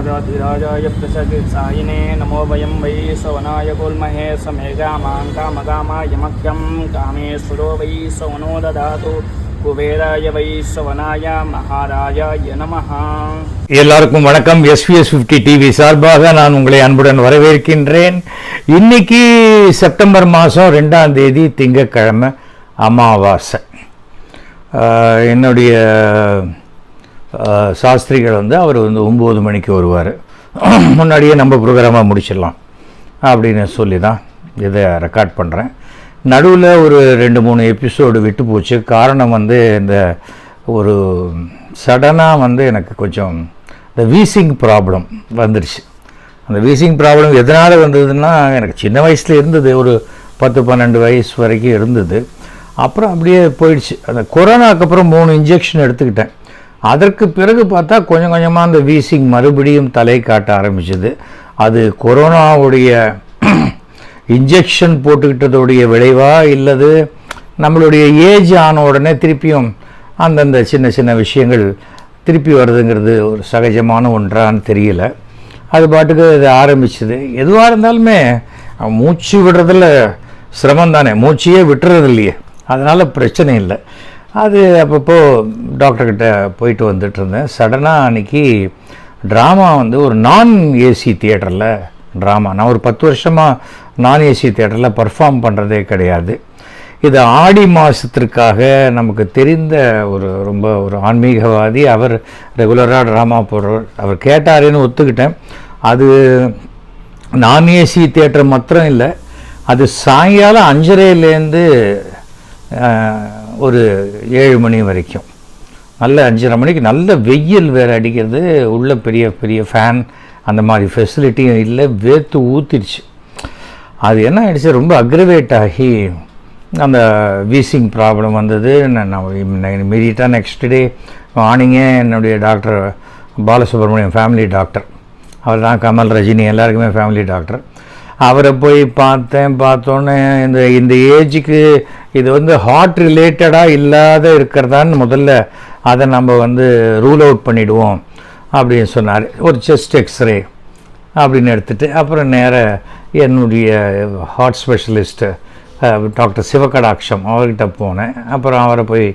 राजाधिराजाय प्रसगिसायिने नमो वयं वै सवनाय कुर्महे समेगामां कामकामाय मह्यं कामेश्वरो वै सवनो ददातु कुबेराय वै सवनाय महाराजाय नमः எல்லாருக்கும் வணக்கம் எஸ்பிஎஸ் ஃபிஃப்டி டிவி சார்பாக நான் உங்களை அன்புடன் வரவேற்கின்றேன் இன்னைக்கு செப்டம்பர் மாதம் ரெண்டாம் தேதி திங்கட்கிழமை அமாவாசை ஆஹ் என்னுடைய ஆஹ் சாஸ்திரிகள் வந்து அவர் வந்து ஒம்பது மணிக்கு வருவார். முன்னாடியே நம்ம ப்ரோக்ராமாக முடிச்சிடலாம் அப்படின்னு சொல்லி தான் இதை ரெக்கார்ட் பண்ணுறேன் நடுவில் ஒரு ரெண்டு மூணு எபிசோடு விட்டு போச்சு. காரணம் வந்து இந்த ஒரு சடனாக வந்து எனக்கு கொஞ்சம் இந்த வீசிங் ப்ராப்ளம் வந்துடுச்சு அந்த வீசிங் ப்ராப்ளம் எதனால் வந்ததுன்னா எனக்கு சின்ன வயசில் இருந்தது ஒரு பத்து பன்னெண்டு வயசு வரைக்கும் இருந்தது. அப்புறம் அப்படியே போயிடுச்சு. அந்த கொரோனாக்கு அப்புறம் மூணு இன்ஜெக்ஷன் எடுத்துக்கிட்டேன். அதற்கு பிறகு பார்த்தா கொஞ்சம் கொஞ்சமாக அந்த வீசிங் மறுபடியும் தலை காட்ட ஆரம்பிச்சது. அது கொரோனாவுடைய இன்ஜெக்ஷன் போட்டுக்கிட்டதுடைய விளைவா இல்லது நம்மளுடைய ஏஜ் ஆன உடனே திருப்பியும் அந்தந்த சின்ன சின்ன விஷயங்கள் திருப்பி வருதுங்கிறது ஒரு சகஜமான ஒன்றான்னு தெரியல. அது பாட்டுக்கு இது ஆரம்பிச்சது. எதுவாக இருந்தாலுமே மூச்சு விடுறதில் சிரமம் தானே மூச்சையே விட்டுறது இல்லையே அதனால் பிரச்சனை இல்லை. அது அப்பப்போ டாக்டர்கிட்ட போயிட்டு வந்துட்டு இருந்தேன். சடனாக அன்னைக்கு ட்ராமா வந்து ஒரு நான் ஏசி தியேட்டரில் ட்ராமா நான் ஒரு பத்து வருஷமாக நான் ஏசி தியேட்டரில் பர்ஃபார்ம் பண்ணுறதே கிடையாது. இது ஆடி மாதத்திற்காக நமக்கு தெரிந்த ஒரு ரொம்ப ஒரு ஆன்மீகவாதி. அவர் ரெகுலராக ட்ராமா போடுறவர். அவர் கேட்டாருன்னு ஒத்துக்கிட்டேன். அது நான் ஏசி தியேட்டர் மாத்திரம் இல்லை. அது சாயங்காலம் அஞ்சரையிலேருந்து ஒரு ஏழு மணி வரைக்கும். நல்ல அஞ்சரை மணிக்கு நல்ல வெயில் வேறு அடிக்கிறது. உள்ள பெரிய பெரிய ஃபேன் அந்த மாதிரி ஃபெசிலிட்டியும் இல்லை. வேர்த்து ஊற்றிடுச்சு அது என்ன ஆயிடுச்சு? ரொம்ப அக்ரவேட் ஆகி அந்த வீசிங் ப்ராப்ளம் வந்தது. நான் இமீடியட்டாக நெக்ஸ்ட் டே மார்னிங்கே என்னுடைய டாக்டர் பாலசுப்ரமணியம் ஃபேமிலி டாக்டர் அவர் தான் கமல் ரஜினி எல்லாருக்குமே ஃபேமிலி டாக்டர் அவரை போய் பார்த்தேன் பார்த்தோன்னே இந்த இந்த ஏஜுக்கு இது வந்து ஹார்ட் ரிலேட்டடாக இல்லாத இருக்கிறதான்னு முதல்ல அதை நம்ம வந்து ரூல் அவுட் பண்ணிவிடுவோம் அப்படின்னு சொன்னார். ஒரு செஸ்ட் எக்ஸ்ரே அப்படின்னு எடுத்துகிட்டு அப்புறம் நேர என்னுடைய ஹார்ட் ஸ்பெஷலிஸ்ட்டு டாக்டர் சிவகடாட்சம் அவர்கிட்ட போனேன். அப்புறம் அவரை போய்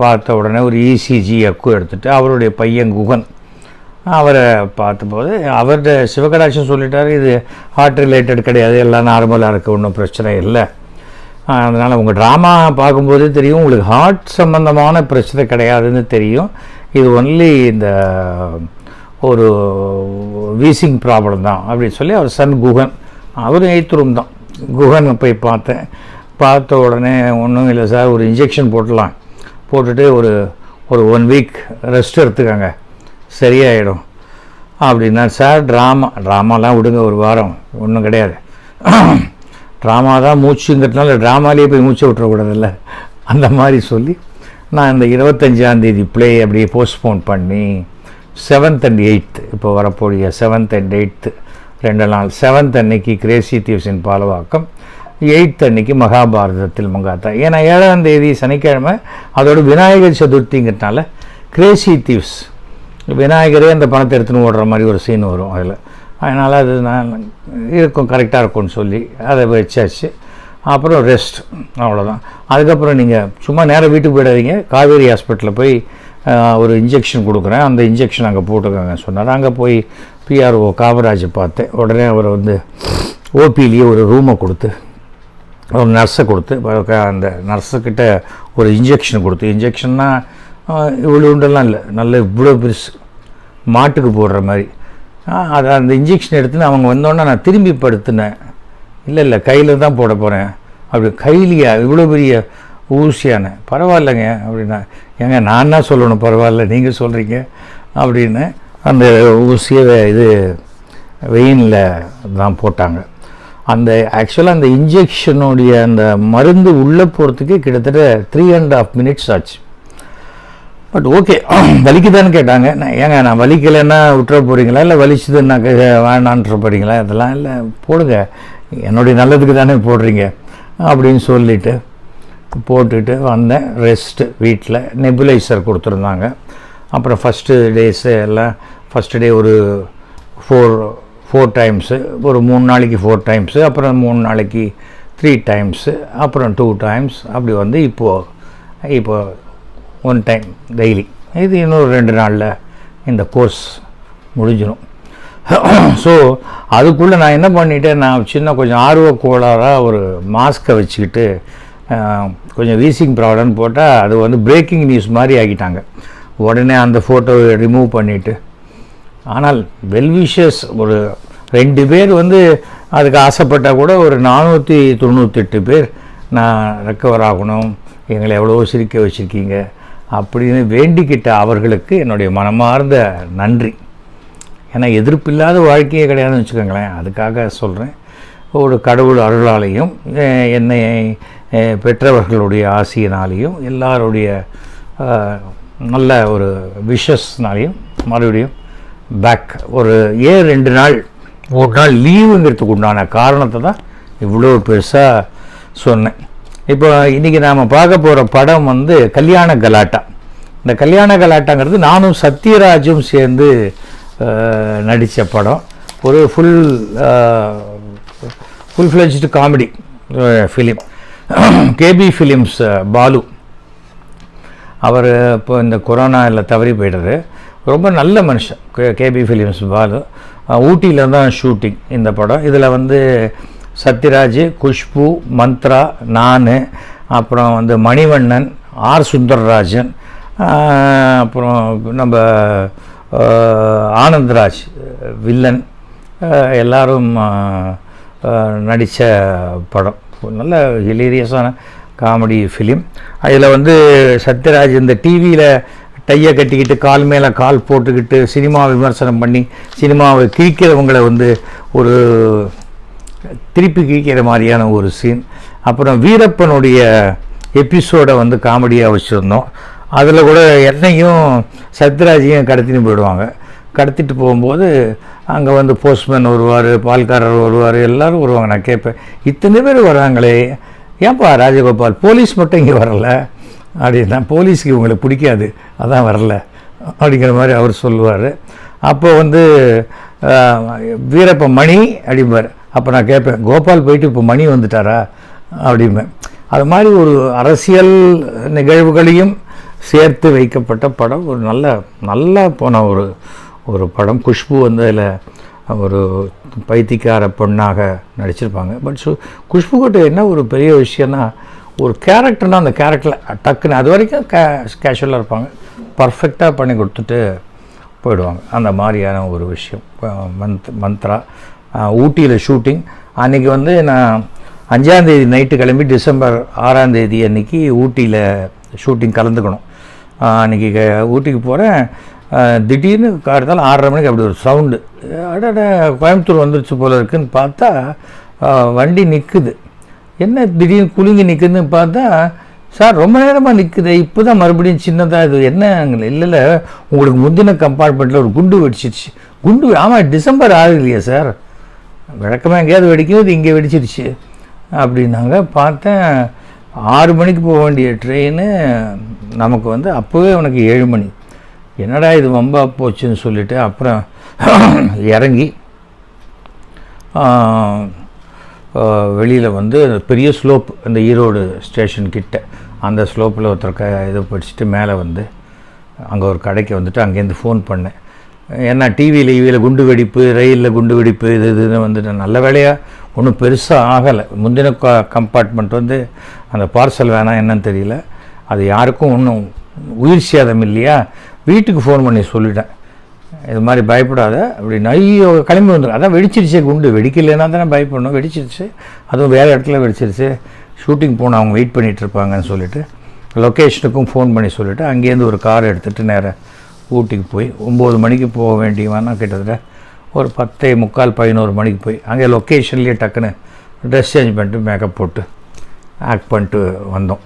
பார்த்த உடனே ஒரு இசிஜி அக்கு எடுத்துகிட்டு அவருடைய பையன் குகன் அவரை பார்த்தபோது அவர்கிட்ட சிவகடாட்சம் சொல்லிட்டார் இது ஹார்ட் ரிலேட்டட் கிடையாது எல்லாம் நார்மலாக இருக்குது ஒன்றும் பிரச்சனை இல்லை. அதனால் உங்கள் ட்ராமா பார்க்கும்போதே தெரியும். உங்களுக்கு ஹார்ட் சம்மந்தமான பிரச்சனை கிடையாதுன்னு தெரியும். இது ஒன்லி இந்த ஒரு வீசிங் ப்ராப்ளம் தான் அப்படின்னு சொல்லி அவர் சன் குகன். அவரும் எய்த் ரூம் தான். குகன் போய் பார்த்தேன். பார்த்த உடனே ஒன்றும் இல்லை சார் ஒரு இன்ஜெக்ஷன் போட்டலாம் போட்டுட்டு ஒரு ஒரு ஒன் வீக் ரெஸ்ட் எடுத்துக்கோங்க. சரியாயிடும். அப்படின்னா சார் ட்ராமா ட்ராமாலாம் விடுங்க ஒரு வாரம். ஒன்றும் கிடையாது. ட்ராமா தான் மூச்சுங்கிறதுனால ட்ராமாலேயே போய் மூச்சு விட்டுறக்கூடாதுல்ல? அந்த மாதிரி சொல்லி நான் இந்த இருபத்தஞ்சாந்தேதி ப்ளே அப்படியே போஸ்ட்போன் பண்ணி செவன்த் அண்ட் எயித்து இப்போ வரக்கூடிய செவன்த் அண்ட் எயித்து ரெண்டு நாள். செவன்த் அன்னைக்கு கிரேசி தீவ்ஸின் பாலவாக்கம் எயித் அன்னைக்கு மகாபாரதத்தில் மங்காத்தா. ஏன்னா ஏழாம் தேதி சனிக்கிழமை அதோட விநாயகர் சதுர்த்திங்கிறதுனால கிரேசி தீவ்ஸ் விநாயகரே அந்த பணத்தை எடுத்துன்னு ஓடுற மாதிரி ஒரு சீன் வரும் அதில். அதனால் அது நான் இருக்கும் கரெக்டாக இருக்கும்னு சொல்லி அதை வச்சாச்சு. அப்புறம் ரெஸ்ட் அவ்வளோதான் அதுக்கப்புறம் நீங்கள் சும்மா நேராக வீட்டுக்கு போயிடாதீங்க. காவேரி ஹாஸ்பிட்டலில் போய் ஒரு இன்ஜெக்ஷன் கொடுக்குறேன். அந்த இன்ஜெக்ஷன் அங்கே போட்டுக்கோங்க சொன்னார். அங்கே போய் பிஆர்ஓ காமராஜை பார்த்தேன். உடனே அவர் வந்து ஓபிலேயே ஒரு ரூமை கொடுத்து ஒரு நர்ஸை கொடுத்து அந்த நர்ஸுக்கிட்ட ஒரு இன்ஜெக்ஷன் கொடுத்து. இன்ஜெக்ஷன்னா இவ்வளோ உண்டெல்லாம் இல்லை. நல்ல இவ்வளோ பெருசு. மாட்டுக்கு போடுற மாதிரி. அதை அந்த இன்ஜெக்ஷன் எடுத்துன்னு அவங்க வந்தோடனே நான் திரும்பி படுத்தினேன். இல்லை இல்லை கையில் தான் போட போகிறேன் அப்படி கையிலையா இவ்வளோ பெரிய ஊசியான. பரவாயில்லைங்க அப்படின்னா. ஏங்க நான் என்ன சொல்லணும்? பரவாயில்ல நீங்கள் சொல்கிறீங்க அப்படின்னு அந்த ஊசியை இது வெயினில் தான் போட்டாங்க. அந்த ஆக்சுவலாக அந்த இன்ஜெக்ஷனுடைய அந்த மருந்து உள்ளே போகிறதுக்கு கிட்டத்தட்ட த்ரீ அண்ட் ஆஃப் மினிட்ஸ் ஆச்சு. பட் ஓகே வலிக்குதான்னு கேட்டாங்க. நான் ஏங்க நான் வலிக்கலைன்னா விட்டுற போகிறீங்களா இல்லை வலிச்சதுன்னா வேணான்ற போகிறீங்களா இதெல்லாம் இல்லை போடுங்க. என்னுடைய நல்லதுக்கு தானே போடுறீங்க. அப்படின்னு சொல்லிவிட்டு போட்டுட்டு வந்தேன். ரெஸ்ட்டு வீட்டில் நெபுலைசர் கொடுத்துருந்தாங்க. அப்புறம் ஃபஸ்ட்டு டேஸு எல்லாம் ஃபஸ்ட்டு டே ஒரு ஃபோர் ஃபோர் டைம்ஸு ஒரு மூணு நாளைக்கு ஃபோர் டைம்ஸு அப்புறம் மூணு நாளைக்கு த்ரீ டைம்ஸு அப்புறம் டூ டைம்ஸ் அப்படி வந்து இப்போது இப்போது ஒன் டைம் டெய்லி இது இன்னொரு ரெண்டு நாளில் இந்த கோர்ஸ் முடிஞ்சிடும் ஸோ அதுக்குள்ளே நான் என்ன பண்ணிட்டேன் நான் சின்ன கொஞ்சம் ஆர்வ கோளாராக ஒரு மாஸ்க்கை வச்சுக்கிட்டு கொஞ்சம் வீசிங் ப்ராப்ளம்னு போட்டால் அது வந்து பிரேக்கிங் நியூஸ் மாதிரி ஆக்கிட்டாங்க உடனே அந்த ஃபோட்டோவை ரிமூவ் பண்ணிவிட்டு ஆனால் வெல்விஷஸ் ஒரு ரெண்டு பேர் வந்து அதுக்கு ஆசைப்பட்டால் கூட ஒரு நானூற்றி தொண்ணூற்றெட்டு பேர் நான் ரெக்கவர் ஆகணும். எங்களை எவ்வளோ சிரிக்க வச்சுருக்கீங்க. அப்படின்னு வேண்டிக்கிட்ட அவர்களுக்கு என்னுடைய மனமார்ந்த நன்றி. ஏன்னா எதிர்ப்பில்லாத வாழ்க்கையே கிடையாதுன்னு வச்சுக்கோங்களேன். அதுக்காக சொல்கிறேன் ஒரு கடவுள் அருளாலையும் என்னை பெற்றவர்களுடைய ஆசையினாலேயும் எல்லாருடைய நல்ல ஒரு விஷஸ்னாலையும் மறுபடியும் பேக் ஒரு ஏன் ரெண்டு நாள் ஒரு நாள் லீவுங்கிறதுக்கு உண்டான காரணத்தை தான் இவ்வளோ பெருசாக சொன்னேன். இப்போ இன்றைக்கி நாம் பார்க்க போகிற படம் வந்து கல்யாண கலாட்டா. இந்த கல்யாண கலாட்டாங்கிறது நானும் சத்யராஜும் சேர்ந்து நடித்த படம். ஒரு full full fledged comedy film KB films Balu. அவர் இப்போ இந்த கொரோனா இல்லை தவறி போயிட்டாரு ரொம்ப நல்ல மனுஷன். KB films Balu. ஊட்டியில் தான் ஷூட்டிங் இந்த படம். இதில் வந்து சத்யராஜ் குஷ்பு மந்த்ரா நான் அப்புறம் வந்து மணிவண்ணன் ஆர் சுந்தரராஜன் அப்புறம் நம்ம ஆனந்த்ராஜ் வில்லன் எல்லாரும் நடித்த படம். நல்ல ஹிலீரியஸான காமெடி ஃபிலிம் அதில் வந்து சத்யராஜ் இந்த டிவியில் டையை கட்டிக்கிட்டு கால் மேலே கால் போட்டுக்கிட்டு சினிமா விமர்சனம் பண்ணி சினிமாவை கிழிக்கிறவங்களை வந்து ஒரு திருப்பி கிழிக்கிற மாதிரியான ஒரு சீன் அப்புறம் வீரப்பனுடைய எபிசோடை வந்து காமெடியாக வச்சுருந்தோம். அதில் கூட என்னையும் சத்யராஜையும் கடத்தின்னு போயிடுவாங்க. கடத்திட்டு போகும்போது அங்கே வந்து போஸ்ட்மேன் வருவார் பால்காரர் வருவார் எல்லோரும் வருவாங்க. நான் கேட்பேன் இத்தனை பேர் வராங்களே ஏன்பா ராஜகோபால் போலீஸ் மட்டும் இங்கே வரல? அப்படின்னா போலீஸ்க்கு இவங்களை பிடிக்காது அதான் வரல. அப்படிங்கிற மாதிரி அவர் சொல்லுவார். அப்போ வந்து வீரப்ப மணி அப்படிம்பார். அப்போ நான் கேட்பேன் கோபால் போயிட்டு இப்போ மணி வந்துட்டாரா? அப்படிம்பேன் அது மாதிரி ஒரு அரசியல் நிகழ்வுகளையும் சேர்த்து வைக்கப்பட்ட படம் ஒரு நல்ல நல்லா போன ஒரு ஒரு படம். குஷ்பு வந்து அதில் ஒரு பைத்தியக்கார பெண்ணாக நடிச்சிருப்பாங்க. பட் சு குஷ்பு கிட்ட என்ன ஒரு பெரிய விஷயம்னா ஒரு கேரக்டர்னால் அந்த கேரக்டரில் டக்குன்னு அது வரைக்கும் கே கேஷுவலாக இருப்பாங்க. பர்ஃபெக்டாக பண்ணி கொடுத்துட்டு போயிடுவாங்க. அந்த மாதிரியான ஒரு விஷயம். மந்த் மந்த்ரா. ஊட்டியில் ஷூட்டிங் அன்றைக்கி வந்து நான் அஞ்சாந்தேதி நைட்டு கிளம்பி டிசம்பர் ஆறாந்தேதி அன்றைக்கி ஊட்டியில் ஷூட்டிங் கலந்துக்கணும். அன்றைக்கி அன்னைக்கு ஊட்டிக்கு போகிறேன் திடீர்னு காலத்தால் ஆறரை மணிக்கு அப்படி ஒரு சவுண்டு அடட கோயம்புத்தூர் வந்துருச்சு போல இருக்குன்னு பார்த்தா வண்டி நிற்குது என்ன திடீர்னு குலுங்கி நிற்குதுன்னு பார்த்தா சார் ரொம்ப நேரமாக நிற்குது இப்போ தான் மறுபடியும் சின்னதாக இது என்ன இல்லை இல்லை உங்களுக்கு முந்தின கம்பார்ட்மெண்ட்டில் ஒரு குண்டு வெடிச்சிருச்சு. குண்டு ஆமாம் டிசம்பர் ஆறு இல்லையா சார்? வழக்கமாக எங்கேயாவது வெடிக்கும் இது இங்கே வெடிச்சிருச்சு அப்படின்னாங்க. பார்த்தேன் ஆறு மணிக்கு போக வேண்டிய ட்ரெயின் நமக்கு வந்து அப்போவே உனக்கு ஏழு மணி. என்னடா இது வம்பா போச்சுன்னு சொல்லிட்டு அப்புறம் இறங்கி வெளியில் வந்து பெரிய ஸ்லோப் இந்த ஈரோடு ஸ்டேஷன் கிட்ட. அந்த ஸ்லோப்பில் ஒருத்தர் க இதை படிச்சுட்டு மேலே வந்து அங்கே ஒரு கடைக்கு வந்துட்டு அங்கேருந்து ஃபோன் பண்ணேன். ஏன்னா டிவியில் இவியில் குண்டு வெடிப்பு ரயிலில் குண்டு வெடிப்பு இது இதுன்னு வந்துட்டு நல்ல வேலையாக ஒன்றும் பெருசாக ஆகலை. முந்தின கம்பார்ட்மெண்ட் வந்து அந்த பார்சல் வேணாம் என்னன்னு தெரியல. அது யாருக்கும் ஒன்றும் உயிர் சேதம் இல்லையா? வீட்டுக்கு ஃபோன் பண்ணி சொல்லிட்டேன். இது மாதிரி பயப்படாத. அப்படின்னு ஐயோ கிளம்பி வந்துடும் அதான் வெடிச்சிருச்சே. குண்டு வெடிக்கலைன்னா தானே பயப்படணும். வெடிச்சிருச்சு. அதுவும் வேறு இடத்துல வெடிச்சிருச்சு. ஷூட்டிங் போன அவங்க வெயிட் பண்ணிகிட்ருப்பாங்கன்னு சொல்லிட்டு லொக்கேஷனுக்கும் ஃபோன் பண்ணி சொல்லிவிட்டு அங்கேருந்து ஒரு கார் எடுத்துகிட்டு நேராக ஊட்டிக்கு போய் ஒம்பது மணிக்கு போக வேண்டியவானா கிட்டத்தட்ட ஒரு பத்தே முக்கால் பதினோரு மணிக்கு போய் அங்கே லொக்கேஷன்லேயே டக்குன்னு ட்ரெஸ் சேஞ்ச் பண்ணிட்டு மேக்கப் போட்டு ஆக்ட் பண்ணிட்டு வந்தோம்.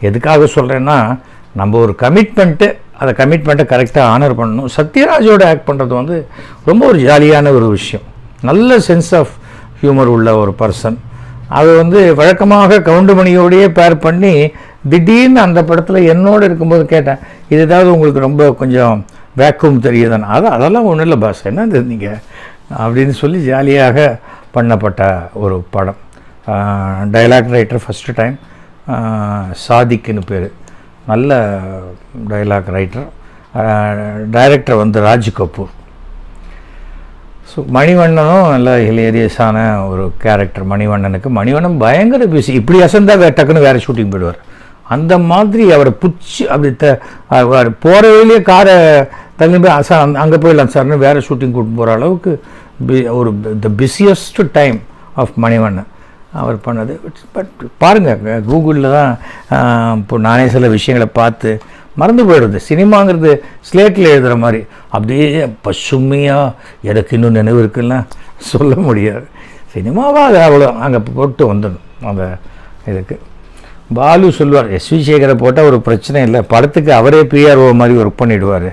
எதுக்காக சொல்கிறேன்னா நம்ம ஒரு கமிட்மெண்ட்டு அந்த கமிட்மெண்ட்டை கரெக்டாக ஆனர் பண்ணணும். சத்யராஜோட ஆக்ட் பண்ணுறது வந்து ரொம்ப ஒரு ஜாலியான ஒரு விஷயம். நல்ல சென்ஸ் ஆஃப் ஹியூமர் உள்ள ஒரு பர்சன் அது வந்து வழக்கமாக கவுண்டுமணியோடையே பேர் பண்ணி திடீர்னு அந்த படத்தில் என்னோடு இருக்கும்போது கேட்டேன் இது ஏதாவது உங்களுக்கு ரொம்ப கொஞ்சம் வேக்கும் தெரியுதுன்னு. அது அதெல்லாம் ஒன்றும் இல்லை பாஸ் என்ன நீங்கள் அப்படின்னு சொல்லி ஜாலியாக பண்ணப்பட்ட ஒரு படம். டைலாக் ரைட்டர் ஃபஸ்ட்டு டைம் சாதிக்குன்னு பேர். நல்ல டைலாக் ரைட்டர் டைரக்டர் வந்து ராஜ் கபூர். ஸோ மணிவண்ணனும் நல்ல ஹிலேரியஸான ஒரு கேரக்டர் மணிவண்ணனுக்கு. மணிவண்ணன் பயங்கர பிஸி இப்படி அசந்தா வே டக்குன்னு வேறு ஷூட்டிங் போயிடுவார். அந்த மாதிரி அவரை பிடிச்சி அப்படி த போகிற வழியிலே காரை தள்ளி போய் சார் அங்கே போயிடலாம் சார்னு வேறு ஷூட்டிங் கூட்டு போகிற அளவுக்கு பி ஒரு the busiest time of Manivannan அவர் பண்ணது. பட் பாருங்கள் கூகுளில் தான் இப்போ நானே சில விஷயங்களை பார்த்து மறந்து போயிடுது. சினிமாங்கிறது ஸ்லேட்டில் எழுதுகிற மாதிரி. அப்படியே பசுமையாக எனக்கு இன்னும் நினைவு இருக்குன்னா சொல்ல முடியாது. சினிமாவாக அவ்வளோ அங்கே போட்டு வந்துடணும் அந்த இதுக்கு. பாலு சொல்லுவார் எஸ் வி சேகரை போட்டால் ஒரு பிரச்சனை இல்லை. படத்துக்கு அவரே பிஆர்ஓ மாதிரி ஒர்க் பண்ணிவிடுவார்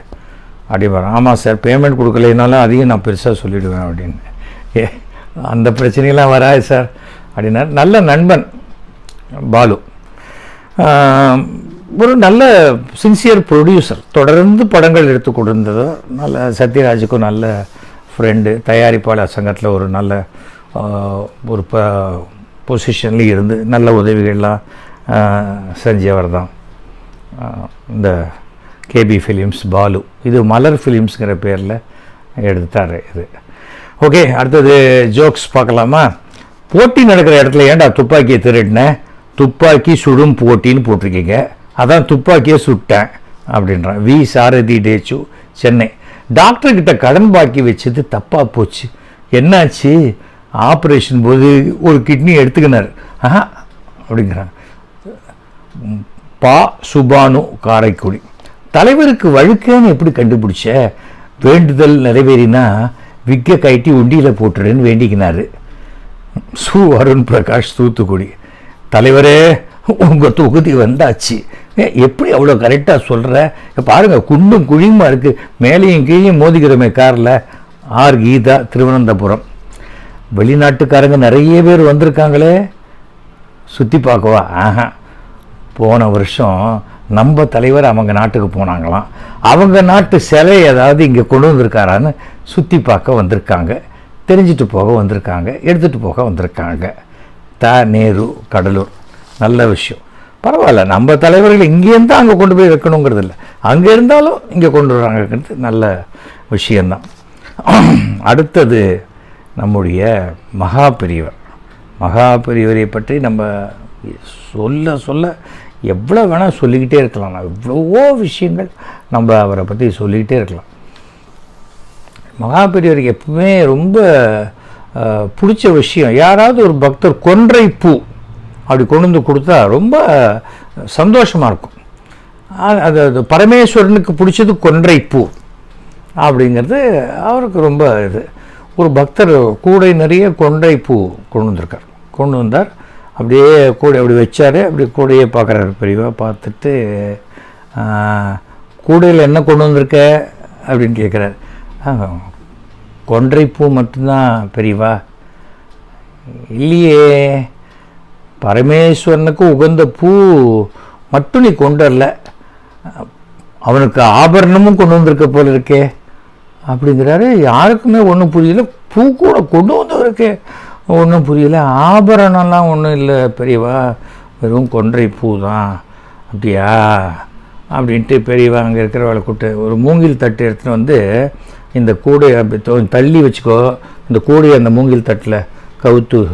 அப்படிம்பார் ஆமாம் சார் பேமெண்ட் கொடுக்கலைனாலும் அதையும் நான் பெருசாக சொல்லிவிடுவேன் அப்படின்னு. ஏ அந்த பிரச்சனையெல்லாம் வராது சார். அப்படின்னா நல்ல நண்பன் பாலு. ஒரு நல்ல சின்சியர் ப்ரொடியூசர் தொடர்ந்து படங்கள் எடுத்து கொடுத்தது நல்ல சத்யராஜுக்கும் நல்ல ஃப்ரெண்டு தயாரிப்பாளர் சங்கத்தில் ஒரு நல்ல ஒரு ப பொசிஷன்லேயும் இருந்து நல்ல உதவிகள்லாம் செஞ்சவர் தான் இந்த கேபி ஃபிலிம்ஸ் பாலு. இது மலர் ஃபிலிம்ஸுங்கிற பேரில் எடுத்தார் இது. ஓகே அடுத்தது ஜோக்ஸ் பார்க்கலாமா? போட்டி நடக்கிற இடத்துல ஏன்டா துப்பாக்கியை திருடினேன் துப்பாக்கி சுடும் போட்டின்னு போட்டிருக்கீங்க. அதான் துப்பாக்கியை சுட்டேன் அப்படின்றான். வி. சாரதி டேச்சு சென்னை. டாக்டர்கிட்ட கடன் பாக்கி வச்சது தப்பாக போச்சு. என்னாச்சு? ஆப்ரேஷன் போது ஒரு கிட்னி எடுத்துக்கினார். ஆஹா அப்படிங்கிறான் பா சுபானு காரைக்குடி. தலைவருக்கு வழுக்கேன்னு எப்படி கண்டுபிடிச்ச? வேண்டுதல் நிறைவேறினா விக்க கட்டி உண்டியில் போட்டுடுன்னு வேண்டிக்கினாரு. சு அருண் பிரகாஷ் தூத்துக்குடி. தலைவரே உங்கள் தொகுதி வந்தாச்சு. ஏ, எப்படி அவ்வளோ கரெக்டாக சொல்கிற பாருங்க குண்டும் குழியுமா இருக்குது மேலேயும் கீழேயும் மோதிக்கிறோமே காரில். ஆர். கீதா திருவனந்தபுரம். வெளிநாட்டுக்காரங்க நிறைய பேர் வந்திருக்காங்களே. சுற்றி பார்க்கவா? ஆஹா. போன வருஷம் நம்ம தலைவர் அவங்க நாட்டுக்கு போனாங்களாம். அவங்க நாட்டு சிலை ஏதாவது இங்கே கொண்டு வந்திருக்காரான்னு சுற்றி பார்க்க வந்திருக்காங்க. தெரிஞ்சுட்டு போக வந்திருக்காங்க. எடுத்துகிட்டு போக வந்திருக்காங்க. த நேரு கடலூர். நல்ல விஷயம். பரவாயில்ல நம்ம தலைவர்கள் இங்கேருந்து அங்கே கொண்டு போய் வைக்கணுங்கிறது இல்லை. அங்கே இருந்தாலும் இங்கே கொண்டு வராங்கிறது நல்ல விஷயந்தான் அடுத்தது நம்முடைய மகா பெரியவர் மகா பெரியவரை பற்றி நம்ம சொல்ல சொல்ல எவ்வளோ வேணால் சொல்லிக்கிட்டே இருக்கலாம். நான் எவ்வளவோ விஷயங்கள் நம்ம அவரை பற்றி சொல்லிக்கிட்டே இருக்கலாம். மகா எப்பவுமே ரொம்ப பிடிச்ச விஷயம் யாராவது ஒரு பக்தர் கொன்றை பூ அப்படி கொண்டு வந்து கொடுத்தா ரொம்ப சந்தோஷமாக இருக்கும். அது அது பரமேஸ்வரனுக்கு பிடிச்சது கொன்றை பூ அப்படிங்கிறது அவருக்கு ரொம்ப இது. ஒரு பக்தர் கூடை நிறைய கொன்றை பூ கொண்டு வந்திருக்கார். கொண்டு வந்தார். அப்படியே கூடை அப்படி வச்சார். அப்படி கூடையே பார்க்குறாரு பெரியவா. பார்த்துட்டு கூடையில் என்ன கொண்டு வந்திருக்க? அப்படின்னு கேட்குறாரு கொன்றை பூ மட்டும்தான் பெரியவா. இல்லையே பரமேஸ்வரனுக்கு உகந்த பூ மட்டும் நீ கொண்டு வரல. அவனுக்கு ஆபரணமும் கொண்டு வந்திருக்க போல இருக்கே. அப்படிங்கிறாரு. யாருக்குமே ஒன்றும் புரியல. பூ கூட கொண்டு வந்தவருக்கு. ஒன்றும் புரியல. ஆபரணம்லாம் ஒன்றும் இல்லை பெரியவா. வெறும் கொன்றை பூ தான். அப்படியா? அப்படின்ட்டு பெரியவா அங்கே இருக்கிறவளை கூப்பிட்டு ஒரு மூங்கில் தட்டு எடுத்துகிட்டு வந்து இந்த கூடையை அப்படி தள்ளி வச்சுக்கோ. இந்த கூடையை அந்த மூங்கில் தட்டில் கவுத்து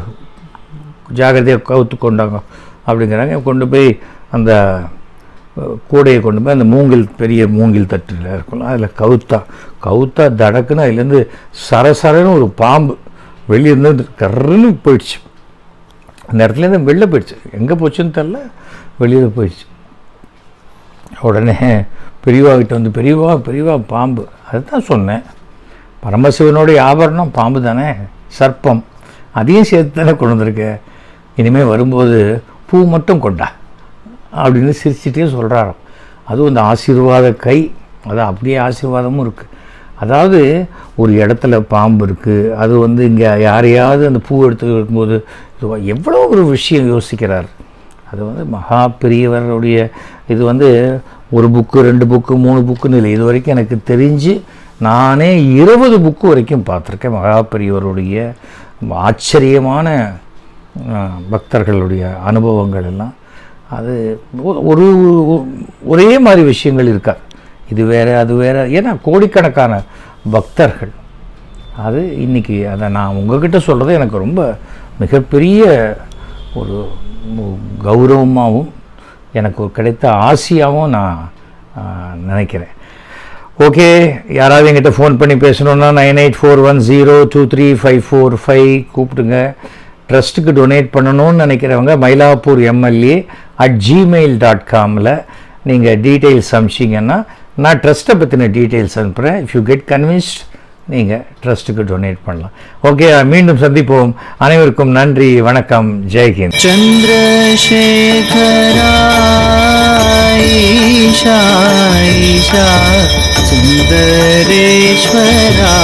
ஜாகிரதையாக கவுத்து கொண்டாங்க. அப்படிங்கிறாங்க. கொண்டு போய் அந்த கூடையை கொண்டு போய் அந்த மூங்கில் பெரிய மூங்கில் தட்டில் இருக்கணும் அதில் கவுத்தா. கவுத்தா தடக்குன்னு அதுலேருந்து சரசரன்னு ஒரு பாம்பு. வெளியிருந்து கர்ன்னு போயிடுச்சு. அந்த இடத்துலேருந்து வெளில போயிடுச்சு. எங்கே போச்சுன்னு தெரில வெளியில் போயிடுச்சு. உடனே பெரியவாகிட்ட வந்து பெரியவா பெரியவா பாம்பு. அதுதான் சொன்னேன். பரமசிவனுடைய ஆபரணம் பாம்பு தானே? சர்ப்பம். அதையும் சேர்த்து தானே கொண்டு வந்திருக்க? இனிமேல் வரும்போது பூ மட்டும் கொண்டா அப்படின்னு சிரிச்சிட்டே சொல்கிறாராம் அதுவும் இந்த ஆசீர்வாத கை. அது அப்படியே ஆசீர்வாதமும் இருக்குது அதாவது ஒரு இடத்துல பாம்பு இருக்குது அது வந்து இங்கே யாரையாவது அந்த பூ எடுத்து இருக்கும்போது எவ்வளோ ஒரு விஷயம் யோசிக்கிறார். அது வந்து மகா பெரியவருடைய இது வந்து ஒரு புக்கு ரெண்டு புக்கு மூணு புக்குன்னு இல்லை. இது வரைக்கும் எனக்கு தெரிஞ்சு நானே இருபது புக்கு வரைக்கும் பார்த்துருக்கேன். மகா பெரியவருடைய ஆச்சரியமான பக்தர்களுடைய அனுபவங்கள் எல்லாம். அது ஒரு ஒரே மாதிரி விஷயங்கள் இருக்கா இது வேறு அது வேறு. ஏன்னா கோடிக்கணக்கான பக்தர்கள். அது இன்றைக்கி அதை நான் உங்ககிட்ட சொல்கிறது எனக்கு ரொம்ப மிகப்பெரிய ஒரு கௌரவமாகவும் எனக்கு ஒரு கிடைத்த ஆசையாகவும் நான் நினைக்கிறேன். ஓகே யாராவது எங்கிட்ட ஃபோன் பண்ணி பேசணுன்னா nine eight four one zero two three five four five கூப்பிடுங்க. ட்ரஸ்ட்டுக்கு டொனேட் பண்ணணும்னு நினைக்கிறவங்க Mylapore MLA at Gmail dot காமில் நீங்கள் டீட்டெயில்ஸ் அமிச்சிங்கன்னா நான் ட்ரஸ்ட்டை பற்றின டீட்டெயில்ஸ் அனுப்புகிறேன் இஃப் யூ கெட் கன்வின்ஸ்ட் நீங்கள் ட்ரஸ்ட்டுக்கு டொனேட் பண்ணலாம். ஓகே மீண்டும் சந்திப்போம். அனைவருக்கும் நன்றி வணக்கம் ஜெய்ஹிந்த் சந்திரசேகராயிஷா சுந்தரேஸ்வரா.